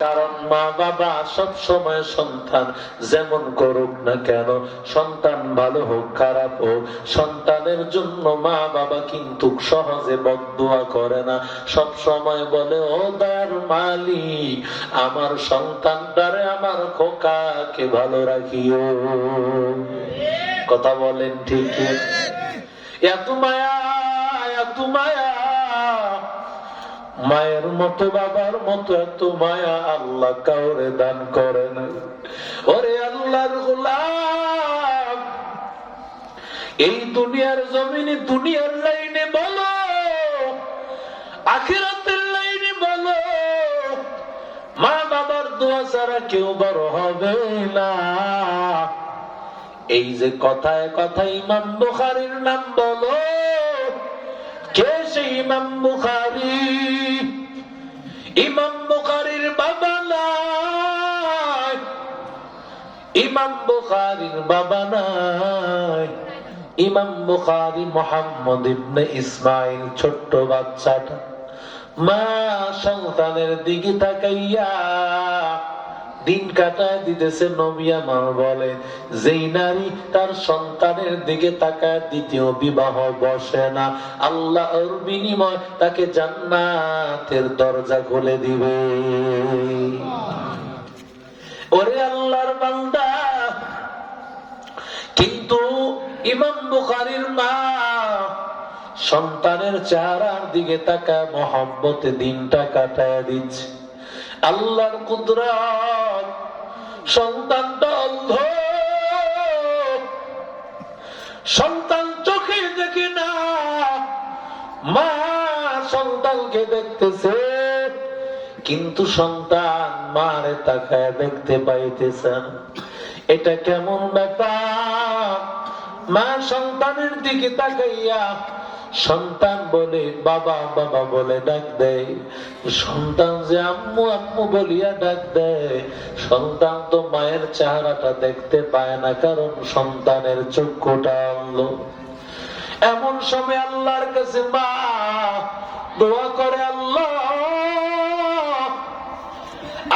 কারণ মা বাবা সব সময় সন্তান, যেমন করুক না কেন, সন্তান ভালো হোক, খারাপ হোক, সন্তানের জন্য মা বাবা কিন্তু সহজে বদুয়া করে না। সব সময় বলে, ও দার মালিক, আমার সন্তানটারে আমার খোকাকে ভালো রাখিও। কথা বলেন ঠিক ঠিক এত মায়া এত মায়া মায়ের মতো, বাবার মতো এত মায়া আল্লাহ কাউরে দান করে না। ওরে আল্লাহর গোলাম, এই দুনিয়ার জমিনে, দুনিয়ার লাইনে বলো, আখিরাতের লাইনে বলো, মা বাবার দোয়া ছাড়া কেউ বড় হবে না। এই যে কথায় কথায় ইমাম বুখারীর নাম বলো কে সেই ইমাম বুখারী। ইমাম বুখারীর বাবা নাই ইমাম বুখারীর বাবা নাই ইমাম বুখারী মোহাম্মদ ইবনে ইসমাইল ছোট্ট বাচ্চাটা। মা সন্তানের দিকে তাকাইয়া দিন কাটায় দিতেছে নবী আমার বলে, যেই নারী তার সন্তানের দিকে তাকায় দ্বিতীয় বিবাহ বসে না। আল্লাহ বিনিময় তাকে জান্নাতের দরজা খুলে দিবে। ওরে আল্লাহর বান্দা, কিন্তু ইমাম বুখারীর মা সন্তানের চেহারার দিকে তাকায়, মহব্বতে দিনটা কাটায় দিচ্ছে। আল্লাহর কুদরত সন্তানটা অন্ধ সন্তান চোখে দেখে না, মা সন্তানকে দেখতেছে, কিন্তু সন্তান মারে তাকায় দেখতে পাইতেছে এটা কেমন ব্যাপার? মা সন্তানের দিকে তাকাইয়া সন্তান বলে, বাবা বাবা বলে ডাক দেয়। সন্তান যে আম্মু আম্মু বলিয়া ডাক দেয়। সন্তান তো মায়ের চেহারাটা দেখতে পায় না, কারণ সন্তানের চক্ষুটা আনলো এমন সময় আল্লাহর কাছে মা, দোয়া করে আল্লাহ,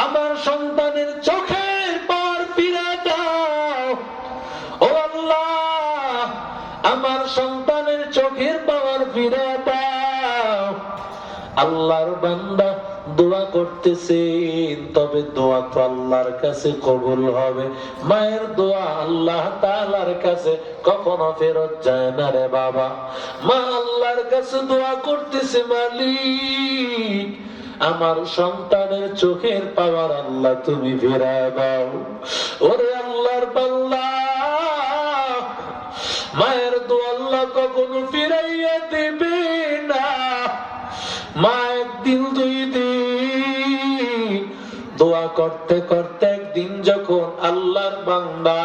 আমার সন্তানের চোখের পার ফিরা ও আল্লাহ, আমার সন্তানের আল্লাহর বান্দা দোয়া করতেছেন তবে দোয়া তো আল্লাহর কাছে কবুল হবে। মায়ের দোয়া আল্লাহ তাআলার কাছে কখনো ফেরত যায় না রে বাবা। মা আল্লাহর কাছে দোয়া করতেছে, মালিক, আমার সন্তানের চোখের পাওয়ার আল্লাহ তুমি ফেরায় দাও। ওরে আল্লাহর পাল্লা মায়ের দো আল্লাহ কখনো ফিরাইয়া দেবে দোয়া করতে করতে একদিন যখন আল্লাহর বান্দা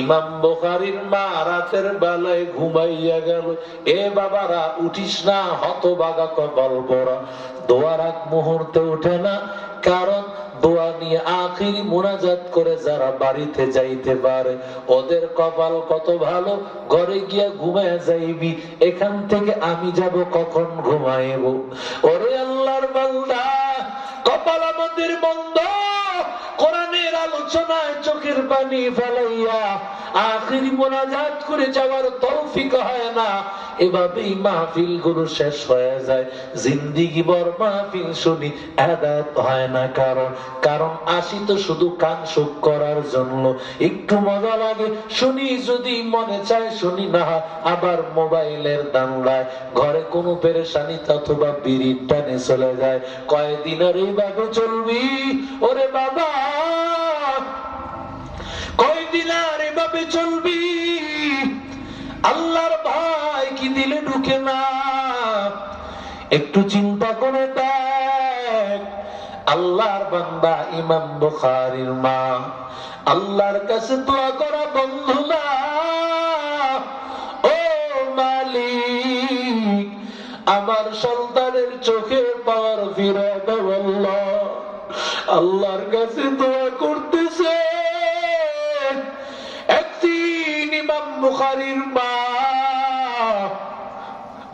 ইমাম বোখারির মা রাতের বেলায় ঘুমাইয়া গেল, এ বাবারা, উঠিস না হত বাগা কপাল পরা। দোয়ার এক মুহূর্তে উঠে না, কারণ দোয়া নিয়ে আখিরি মোনাজাত করে যারা বাড়িতে যাইতে পারে, ওদের কপাল কত ভালো, ঘরে গিয়া ঘুমায় যাইবি, এখান থেকে আমি যাব, কখন ঘুমাইব? ওরে আল্লাহর আখিরি মোনাজাত করে যাওয়ার তৌফিক হয় না। এভাবেই মাহফিলগুলো শেষ হয়ে যায়। জিন্দিগি বর মাহফিল শুনি হয় না কারণ কারণ আসি তো শুধু কান সুখ করার জন্য। একটু মজা লাগে, শুনি যদি মনে চায় শুনি না, আবার মোবাইলের দাঙ্গায়। ঘরে কোনো পেরেশানি অথবা বিড়ির টানে চলে যায়। কয়দিন আর এইভাবে চলবি? ওরে বাবা! কয়দিন আর এভাবে চলবি? আল্লাহর ভাই কি দিলে ঢুকে না? একটু চিন্তা করে দেখ, আল্লাহর বান্দা ইমাম বুখারীর মা। আল্লাহর কাছে দোয়া করা বন্ধু না। ও মালিক, আমার সন্তানের চোখে পর ফিরে আল্লাহ আল্লাহর কাছে দোয়া বুখারীর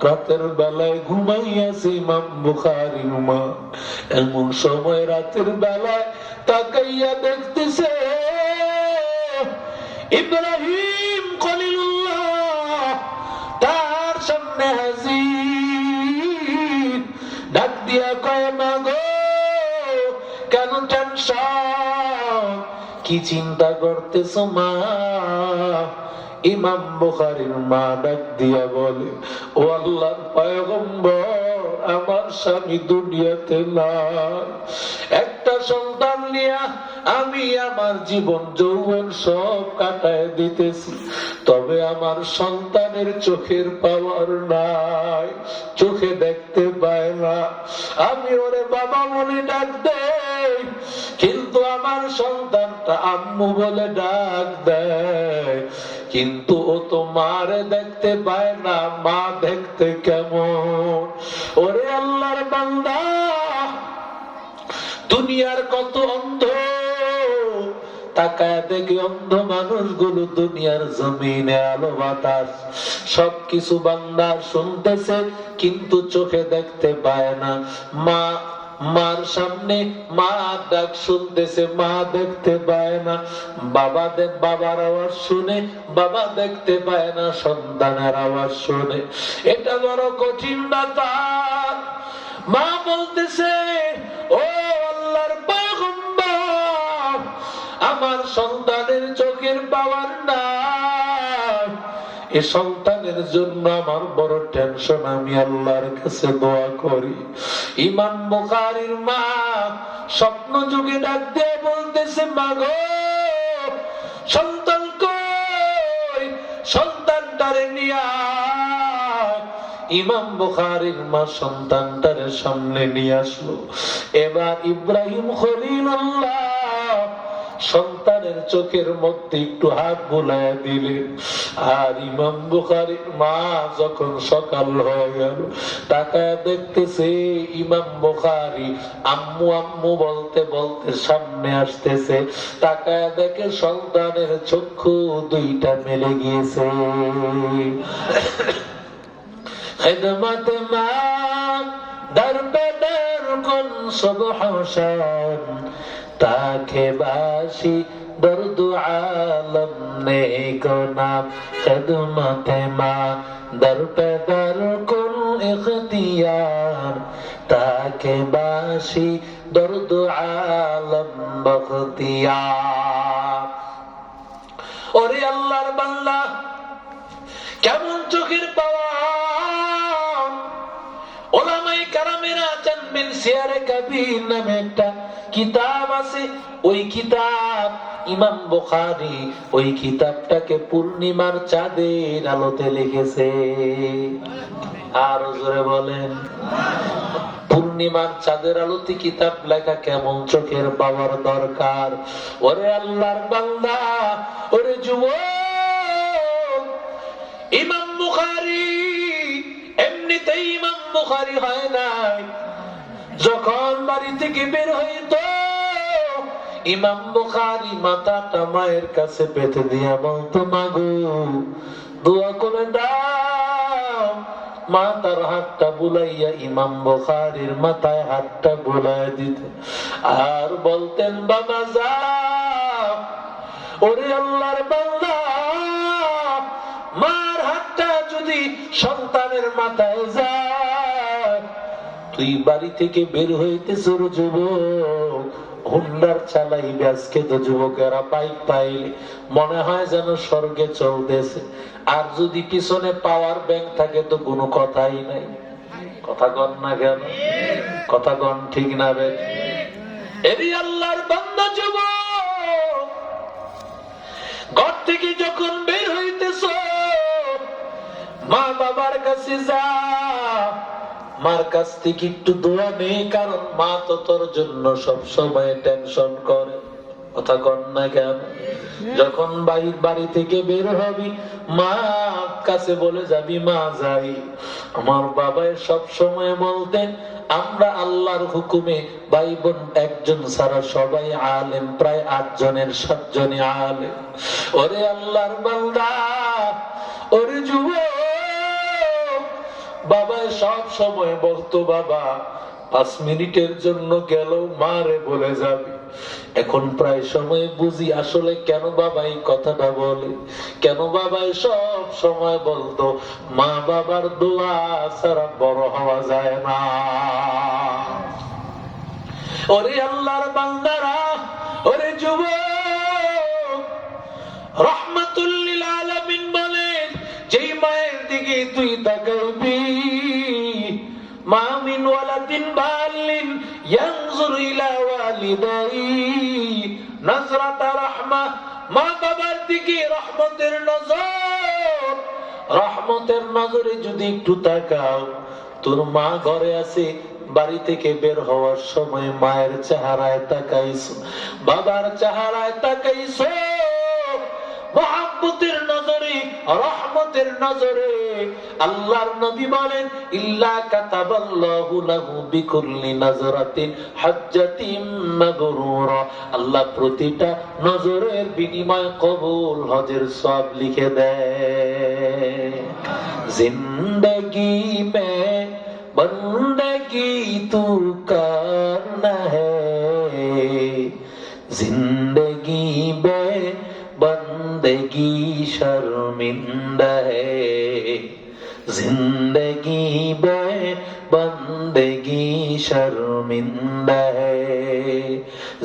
রাতের বেলায় ঘুমাইয়াছে ইমাম বুখারির মা। এমন সময় রাতের বেলায় তাকাইয়া দেখতেছে ইব্রাহিম তার সামনে হাজির। ডাক দিয়া কয়, মা গো, কেন টেনশন? কি চিন্তা করতেছ মা? ইমাম বুখারীর মা ডাক দিয়া বলে, ও আল্লাহর পয়গম্বর, আমার স্বামী দুনিয়াতে নাই। একটা সন্তান নিয়া আমি আমার জীবন যৌবন সব কাটায় দিতেছি, তবে আমার সন্তানের চোখের পাওয়ার নাই, চোখে দেখতে পায় না। আমি ওরে বাবা বলে ডাক কিন্তু আমার সন্তানটা আম্মু বলে ডাক দেয়, কিন্তু ও তো মারে দেখতে পায় না, মা দেখতে কেমন? ওরে আল্লাহর বান্দা, দুনিয়ার কত অন্ধ, তাকায় দেখে অন্ধ মানুষগুলো দুনিয়ার জমিনে আলো বাতাস। সবকিছু বান্দার শুনতেছে, কিন্তু চোখে দেখতে পায় না। মা মার সামনে মা ডাক শুনতেছে, মা দেখতে পায় না। বাবা বাবার আওয়াজ শুনে, বাবা দেখতে পায় না, সন্তানের আওয়াজ শুনে। এটা বড় কঠিন ব্যাপার। মা বলতেছে, ও সন্তানের জন্য আমার বড় টেনশন আমি আল্লাহর কাছে দোয়া করি। ইমাম বুখারীর মা স্বপ্ন যুগে ডাক দিয়ে বলতেছে, মাগো, সন্তান কই? সন্তানটারে নিয়া ইমাম বুখারীর মা সন্তানটারে সামনে নিয়ে আসলো। এবার ইব্রাহিম খলিলুল্লাহ সন্তানের চোখের মধ্যে একটু হাত বুলায় দিলেন আর ইমাম বুখারির মা, যখন সকাল হয়ে গেল। টাকা দেখতেছে ইমাম বুখারি আম্মু আম্মু বলতে বলতে সামনে আসতেছে। টাকা দেখে সন্তানের চক্ষু দুইটা মেলে গিয়েছে। খেদমত মা দরবে দর কোন শুভ হোসেন তাকে বাসি দর্দ আলম নেক নাম, খেদমতে মা, দর পেদর কুল ইখতিয়ার। তাকে বাসি দর্দ আলম বখতিয়ার। ওরে আল্লাহর বান্দা, কেমন চোখের পাওয়া ওলামাই কারামেরা জানবেন সিয়ারে কাবির নামে একটা কিতাব আছে, ওই কিতাব ইমাম বুখারী ওই কিতাবটাকে পূর্ণিমার চাঁদের আলোতে লিখেছে। আর জোরে বলেন, পূর্ণিমার চাঁদের আলোতে কিতাব লেখা কেমন চোখের পাওয়ার দরকার? ওরে আল্লাহর বান্দা, ওরে যুবক, ইমাম বুখারি, এমনিতেই ইমাম বুখারি হয় নাই। যখন বাড়ি থেকে বের হইতো, ইমাম বুখারী মাথাটা মায়ের কাছে পেতে দিয়া বলতো, মাগো, দোয়া করে দাও। মা তার হাতটা বুলাইয়া ইমাম বুখারীর মাথায় হাতটা বুলাই দিত। আর বলতেন, বাবা যা ওরে আল্লাহর বান্দা, মার হাতটা যদি সন্তানের মাথায় যায় তুই বাড়ি থেকে বের হইতে শুরু যুবক, হুন্ডার চালাইবে আজকে তো যুবকেরা বাইক পাইলে। মনে হয় যেন স্বর্গে চলতেছে। আর যদি পিছনে পাওয়ার ব্যাংক থাকে তো কোনো কথাই নাই। কথা কন না কেন? কথা কন ঠিক না রে এরি আল্লাহর বান্দা যুবক, ঘর থেকে যখন বের হইতেছ, মা বাবার কাছে যা মার কাছ থেকে একটু দোয়া নেই, কারণ মা তো তোর জন্য সব সময় টেনশন করে। কথা কন না কেন? যখন বাইর বাড়ি থেকে বের হবি মা কাছে বলে যাবি, মা, যাই। আমার বাবাই সব সময় বলতেন, আমরা আল্লাহর হুকুমে ভাই বোন একজন ছাড়া সবাই আলেম, প্রায় আট জনের সাতজনে আলেম। ওরে আল্লাহর বান্দা! সব সময় বলতো, বাবা, পাঁচ মিনিটের জন্য গেল মারে বলে যাবে। এখন প্রায় সময় বুঝি আসলে কেন বাবা এই কথাটা বলে। কেন বাবা সব সময় বলতো, মা বাবার দোয়া ছাড়া বড় হওয়া যায় না। ওরে আল্লাহর বান্দারা, ওরে যুবক রহমাতুল্লিল আলামিন বলেন যেই মায়ের দিকে তুই তাকাবি মা দিকে রহমতের নজর যদি একটু তাকাও, তোর মা ঘরে আছে, বাড়ি থেকে বের হওয়ার সময় মায়ের চেহারায় তাকাইছো, বাবার চেহারায় তাকাইছো। মহাব্বতের রহমতের নজরে আল্লাহর নবী বলেন, ইল্লা কাতাবাল্লাহু লাহু বিকুল্লি মাগরুরা আল্লাহ প্রতিটা নজরের বিনিময় কবুল হজের সব লিখে দেয় মে তু কারনা হে। বে বন্দগি শর্মিন্দা জিন্দগি বয় বন্দগি শর্মিন্দা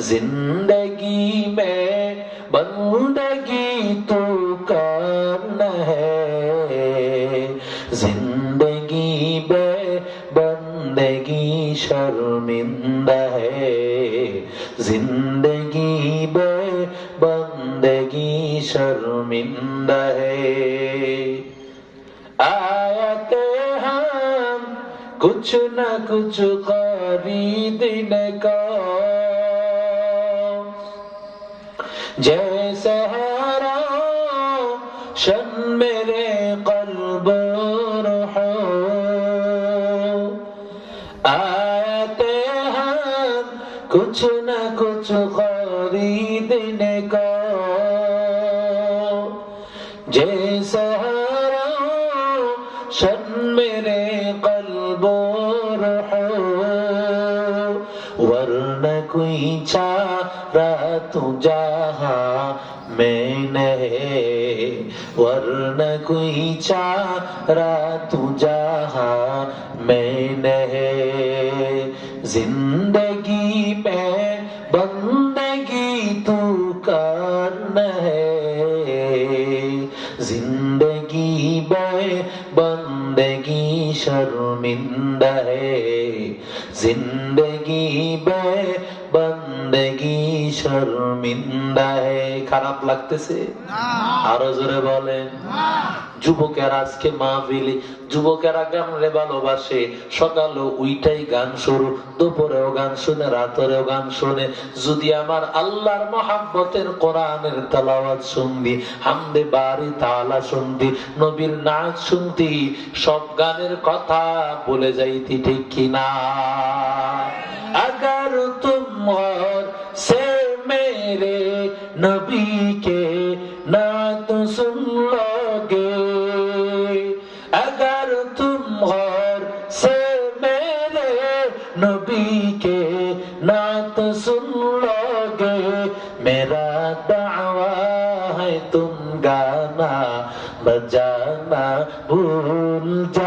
জিন্দগি মে বন্দগি তো কারণ জিন্দগি বে বন্দগি শর্মিন্দা জিন্দ शर्मिंदा है आयते हम कुछ न कुछ खरीदने का जैसे हरा शन मेरे कल्ब रहो आते हम कुछ न कुछ खरीदने वरन कोई चारा तू जहा मैं नहीं। ज़िंदगी में बंदगी तू करना है। ज़िंदगी में बंदगी शर्मिंदा है। ज़िंदगी में बंदगी शर्मिंदा है। খারাপ লাগতেছে? আরও জোরে বলেন। যুবকের আজকে মাহফিলি, যুবকেরা গান রে ভালোবাসে। সকালে উইটাই গান শুরু, দুপুরেও গান শুনে রাতরেও গান শুনে। যদি আমার আল্লাহর মহাব্বতের কোরআনের তালাওয়াত শুনবি, হামদে বাড়ি তালা শুনবি, নবীর নাচ শুনতি সব গানের কথা বলে যাইতি ঠিক কিনা? আগা नबी के नात सुन लोगे अगर तुम और से मेरे नबी के नात सुन लोगे मेरा दावा है तुम गाना बजाना भूल जाओगी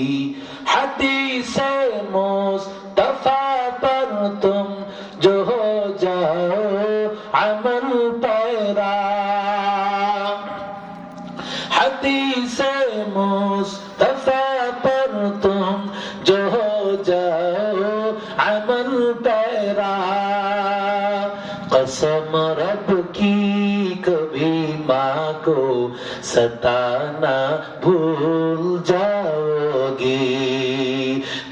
सताना भूल जाओगी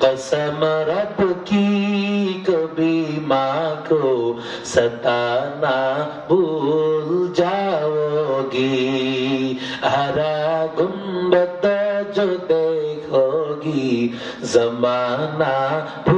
कसम रब की कभी माँ को सताना भूल जाओगी हरा गुम्बद जो देखोगी जमाना भूल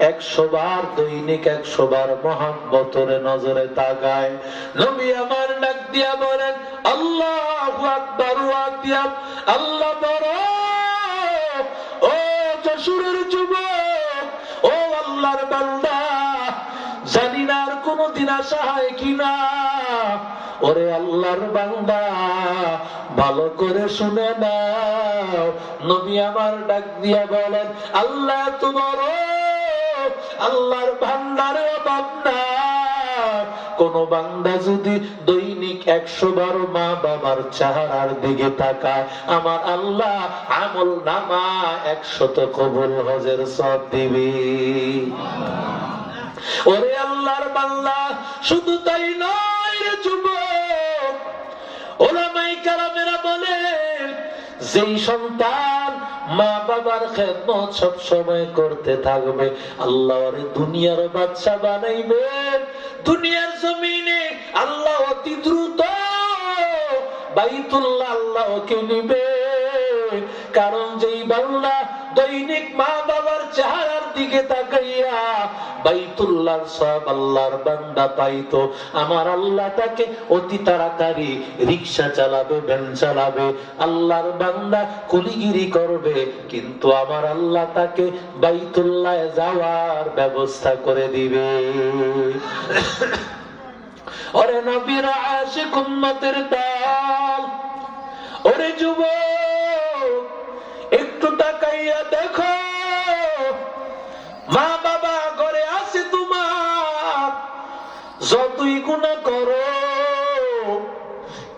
একশো বার দৈনিক একশো বার মহাব্বতরে নজরে তাকায়। নবী আমার ডাক দিয়া বলেন, আল্লাহ আকবার আল্লাহ বড়। ও যশোরের যুবক, ও আল্লাহর বান্দা জানি না আর কোনদিন আসা হয় কিনা ওরে আল্লাহর বান্দা, ভালো করে শুনে নাও। নবী আমার ডাক দিয়া বলেন, আল্লাহ তোমার আল্লাহর ভান্ডারে অভাব কোন বান্দা যদি দৈনিক একশো বারো মা বাবার চেহারার দিকে তাকায়, আমার আল্লাহ আমল নামা একশত কবুল হজের সব দিবি। ওরে আল্লাহর বান্দা, শুধু তাই নয় রে যুবক ওলামাই কালামেরা বলেন, যেই সন্তান মা বাবার খেদমত সব সময় করতে থাকবে। আল্লাহ দুনিয়ার বাচ্চা বানাইবেন দুনিয়ার জমিনে আল্লাহ অতি দ্রুত বাইতুল্লাহ আল্লাহ কেউ নিবে। কারণ যেই বাংলা দৈনিক মা বাবার চেহারার দিকে তাকাইয়া বাইতুল্লাহর সব আল্লাহর বান্দা পাইতো। আমার আল্লাহ তাকে অতি তাড়াতাড়ি রিক্সা চালাবে, ভ্যান চালাবে, আল্লাহর বান্দা কুলিগিরি করবে। কিন্তু আমার আল্লাহ তাকে বাইতুল্লাহ যাওয়ার ব্যবস্থা করে দিবে। ওরে নবীর আশিক উম্মতের দল, ওরে যুবক একটু তাকাইয়া দেখো। মা বাবা ঘরে আছে তোমার। যতই গুণা করো,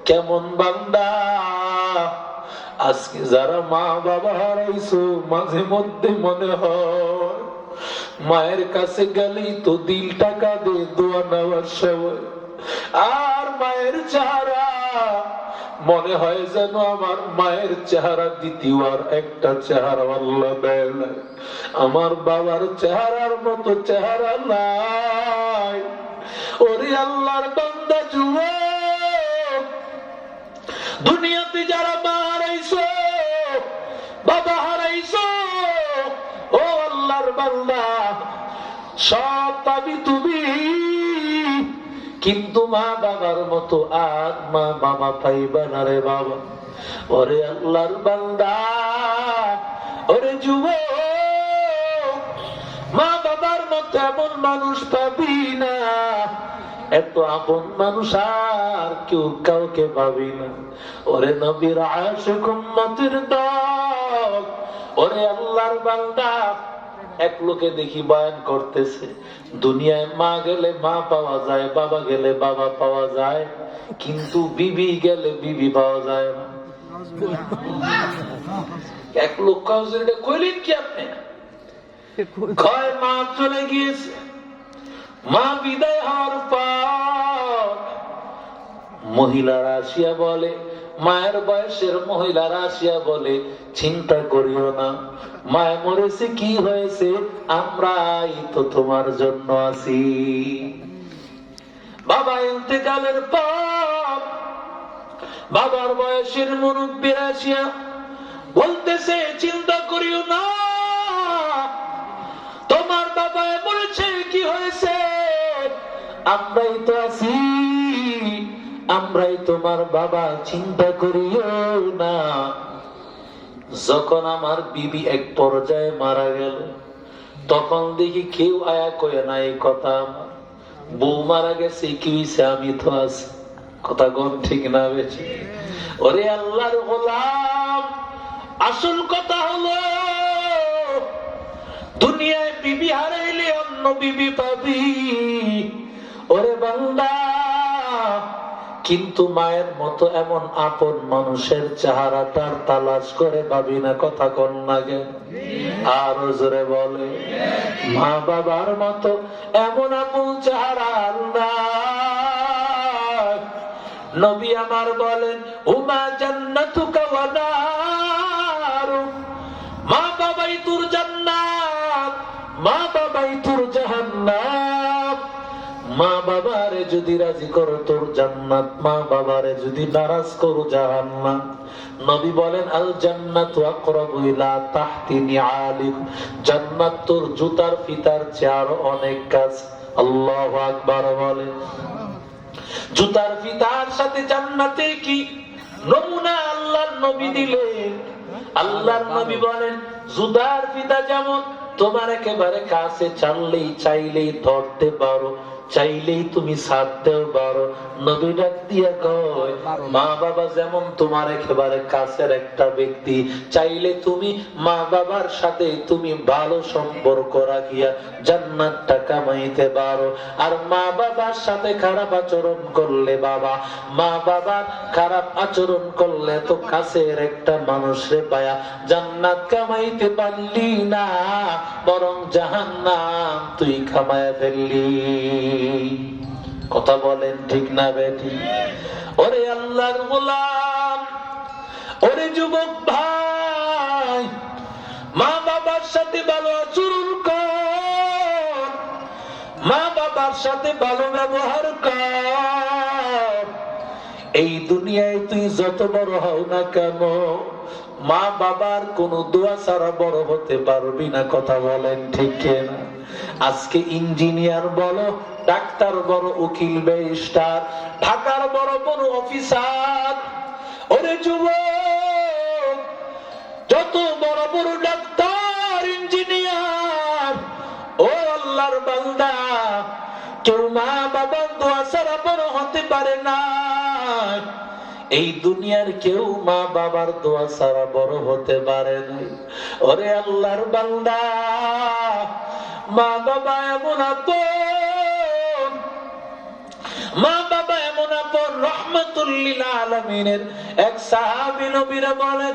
কেমন বান্দা। আজকে যারা মা বাবা হারাইছো, মাঝে মধ্যে মনে হয়, মায়ের কাছে গেলেই তো দিল টাকা দিয়ে দোয়া নেওয়ার সময়। আর মায়ের চেহারা মনে হয় যেন আমার মায়ের চেহারা দ্বিতীয় আর একটা চেহারা আল্লাহ দেয় না। আমার বাবার চেহারার মতো চেহারা নাই ওরে আল্লাহর বান্দা যুবক, দুনিয়াতে যারা মা হারাইছো, বাবা হারাইছো, ও আল্লাহর বান্দা, সব পাবি তুমি কিন্তু মা বাবার মতো আর মা বাবা পাইবা না রে বাবা। ওরে আল্লাহর বান্দা, ওরে যুব মা বাবার মতো এমন মানুষ পাবি না। এত আপন মানুষ আর কেউ কাউকে পাবি না। ওরে নবীর আশিক উম্মতের দল, ওরে আল্লাহর বান্দা এক লোকে দেখি বয়ান করতেছে। দুনিয়ায় মা গেলে মা পাওয়া যায়, বাবা গেলে বাবা পাওয়া যায়, কিন্তু বিবি গেলে বিবি পাওয়া যায় না। এক লোক কইলেন কি আপনি? কয়, মা চলে গিয়েছে। মা বিদায় হওয়ার পর মহিলারা আসিয়া বলে মায়ের বয়সের মহিলারা আসিয়া বলে, চিন্তা করিও না। মায় মরেছে, কি হয়েছে? আমরাই তো তোমার জন্য আছি। বাবা ইন্তেকালের পর বাবার বয়সের মুরব্বীর আসিয়া বলতেছে, চিন্তা করিও না। তোমার বাবা বলেছে কি হয়েছে? আমরাই তো আছি। আমরাই তোমার বাবা, চিন্তা করিও না। যখন আমার বিবি এক পর্যায়ে মারা গেল, তখন দেখি কেউ আয়া কয়ে না এই কথা আমার। বউ মারা গেছে কি হইছে আমি তো আছি। কথা কোন ঠিক না বেশি? ওরে আল্লাহর গোলাম, আসল কথা হলো, দুনিয়ায় বিবি হারাইলে অন্য বিবি পাবি। ওরে বান্দা কিন্তু মায়ের মতো এমন আপন মানুষের চেহারাটার তালাশ করে ভাবি না কথা কন লাগে আরও জোরে বলে, মা বাবার মতো এমন আপন চেহারা আল্লাহ। নবী আমার বলেন উমা জান্নাতুকা মা বাবাই তোর জান্নাত। মা বাবাই তোর জাহান্নাম। মা বাবারে যদি রাজি করো তোর জান্নাত, মা বাবারে যদি নারাজ করো জাহান্নাম নবী বলেন, আল জান্নাত জান্নাত তোর জুতার ফিতার চেয়ে আরও অনেক কাজ। আল্লাহু আকবার বলেন জুতার ফিতার সাথে জান্নাতে কি নমুনা আল্লাহর নবী দিলেন? আল্লাহর নবী বলেন, জুতার ফিতা যেমন তোমার একেবারে কাছে চাললেই চাইলেই ধরতে পারো। চাইলেই তুমি ছাড়তেও পারো নবী ডাক দিয়া কয়, মা বাবা যেমন তোমার একেবারে কাছের একটা ব্যক্তি, চাইলে তুমি মা বাবার সাথে তুমি ভালো সম্পর্ক রাখিয়া জান্নাতটা কামাইতে পারো। আর মা বাবার সাথে খারাপ আচরণ করলে বাবা, মা বাবার খারাপ আচরণ করলে তো কাছের একটা মানুষরে পায়া। জান্নাত কামাইতে পারলি না, বরং জাহান্নাম তুই কামায় ফেললি। কথা বলেন ঠিক না বেটি ওরে আল্লাহর গোলাম, ওরে যুবক ভাই, মা বাবার সাথে ভালো আচরণ কর, মা বাবার সাথে ভালো ব্যবহার কর। এই দুনিয়ায় তুই যত বড় হও না কেন মা বাবার কোন দোয়া ছাড়া বড় হতে পারবি না, কথা বলেন ঠিক না আজকে ইঞ্জিনিয়ার বলো, ডাক্তার বড় উকিল ব্যারিস্টার, ঢাকার বড় বড় অফিসার। ওরে যুবক, যত বড় বড় ডাক্তার, ইঞ্জিনিয়ার, ও আল্লাহর বান্দা, কেউ মা বাবার দোয়া ছাড়া বড় হতে পারে না। এই দুনিয়ার কেউ মা বাবার দোয়া ছাড়া বড় হতে পারে নাই। ওরে আল্লাহর বান্দা, মা বাবা এমন আপন, মা বাবা এমন আপন রহমতুল্লিল আলমিনের। এক সাহাবি নবীরা বলেন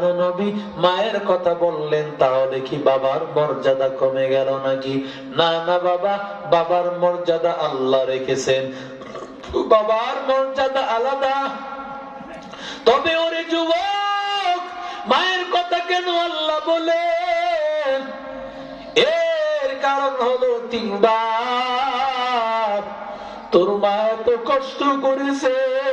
নবী, মায়ের কথা বললেন, তাহলে কি বাবার মর্যাদা কমে গেল নাকি? না না বাবা, বাবার মর্যাদা আল্লাহ রেখেছেন। বাবার মর্যাদা আলাদা। তবে ওরে যুবক, মায়ের কথা কেন আল্লাহ বলে এর কারণ হলো তিনবার। তোর মা এত কষ্ট করেছে।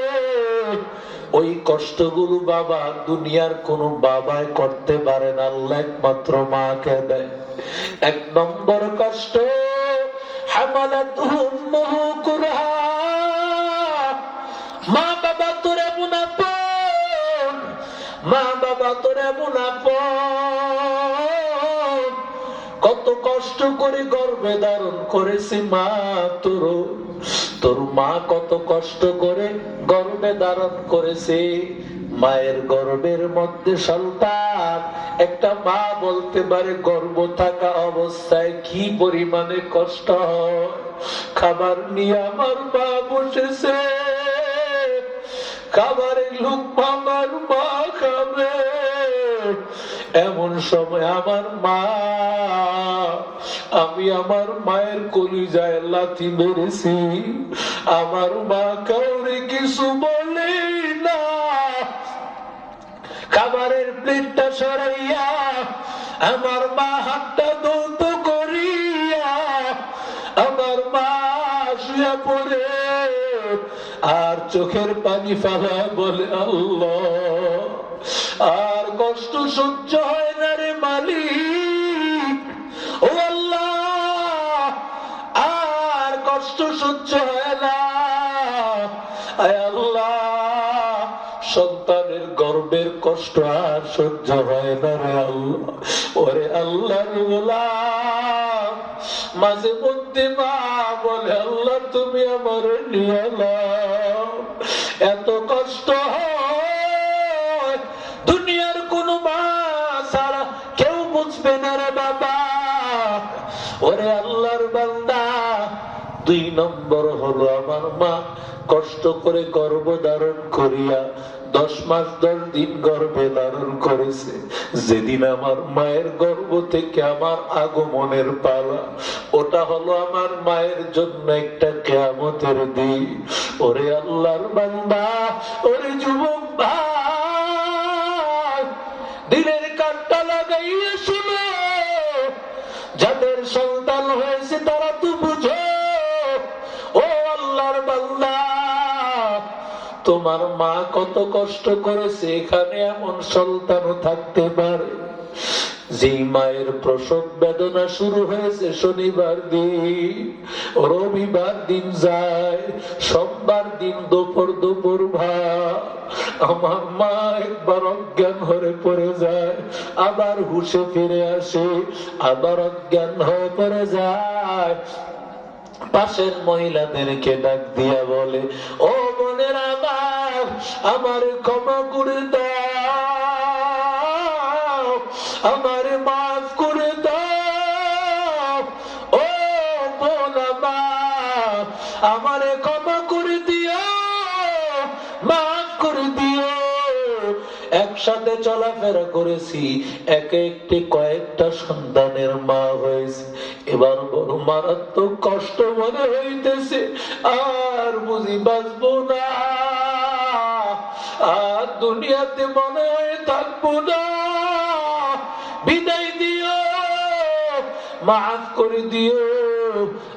ওই কষ্টগুলো বাবা দুনিয়ার কোন বাবাই করতে পারে না, আল্লাহ একমাত্র মাকে দেয়। এক নম্বর কষ্ট মা বাবা তোর এমন আপন মা বাবা তোর এমন আপন কত কষ্ট করে গর্ভে ধারণ করেছে মা তোর তোর মা কত কষ্ট করে গর্ভে ধারণ করেছে। মায়ের গর্ভের মধ্যে সন্তান, একটা মা বলতে পারে গর্ভ থাকা অবস্থায় কি পরিমাণে কষ্ট খাবার নিয়ে আমার মা বসেছে খাবারের লোক আমার মা খাবে। এমন সময় আমার মা আমি আমার মায়ের কলিজায় লাথি মেরেছি। আমার মা কাউরে কিছু বলে না। খাবারের প্লেটটা সরাইয়া আমার মা হাতটা দৌত করিয়া আমার মা শুয়ে পড়ে। আর চোখের পানি ফালা বলে, আল্লাহ, আর কষ্ট সহ্য হয় না রে মালিক। গর্বের কষ্ট আর সহ্য হয় না রে আল্লাহ। ওরে আল্লাহর মাঝে মধ্যে মা বলে, আল্লাহ, তুমি আমার নিয়ে এত কষ্ট হয়, দুনিয়ার কোন মা ছাড়া কেউ বুঝবে না রে বাবা। ওরে আল্লাহর বান্দা, দুই নম্বর হলো আমার মা। কষ্ট করে গর্ভ ধারণ করিয়া দশ মাস দশ দিন গর্ভে ধারণ করেছে। যেদিন আমার মায়ের গর্ভ থেকে আমার আগমনের পালা, ওটা হলো আমার মায়ের জন্য একটা কেয়ামতের দিন। ওরে আল্লাহর বান্দা, ওরে যুবক দিলের কাটটা লাগাইয়া শুনো। যাদের সন্তান হয়েছে তারা তো বুঝো। ও আল্লাহর বান্দা তোমার মা কত কষ্ট করেছে, এখানে এমন সন্তানও থাকতে পারে। যেই মায়ের প্রসব বেদনা শুরু হয়েছে শনিবার রবিবার দিন যায়, সোমবার দিন দুপুর দুপুর আমার মা একবার অজ্ঞান হয়ে পড়ে যায়, আবার হুশে ফিরে আসে, আবার অজ্ঞান হয়ে পড়ে যায়। পাশের মহিলাদেরকে ডাক দিয়া বলে, ও আমার ক্ষমা করে আমার মাফ করে ও আমার আমার ক্ষমা করে দিও, মাফ করে দিও। একসাথে চলাফেরা করেছি, একে একটি কয়েকটা সন্তানের মা হয়েছে। এবার বড় মারাত্মক কষ্ট মনে হইতেছে, আর বুঝি বাঁচবো না। আর দুনিয়াতে মনে হয় থাকব না। বিদায় দিও, মাফ করে দিও।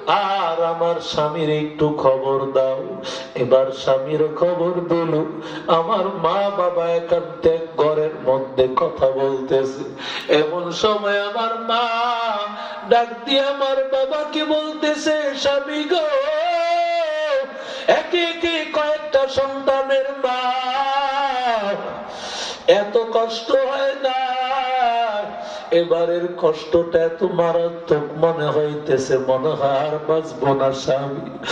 আর আমার স্বামীর একটু খবর দাও। এবার স্বামীর খবর দিল আমার মা বাবা একান্তে এক ঘরের মধ্যে কথা বলতেছে। এমন সময় আমার মা ডাক দিয়ে আমার বাবাকে বলতেছে, স্বামী গো একে একে কয়েকটা সন্তানের মা। এত কষ্ট হয় না। এবারের কষ্টটা এত মারাত্মক মনে হইতেছে, মনে হয় আর বাঁচবো না স্বামী।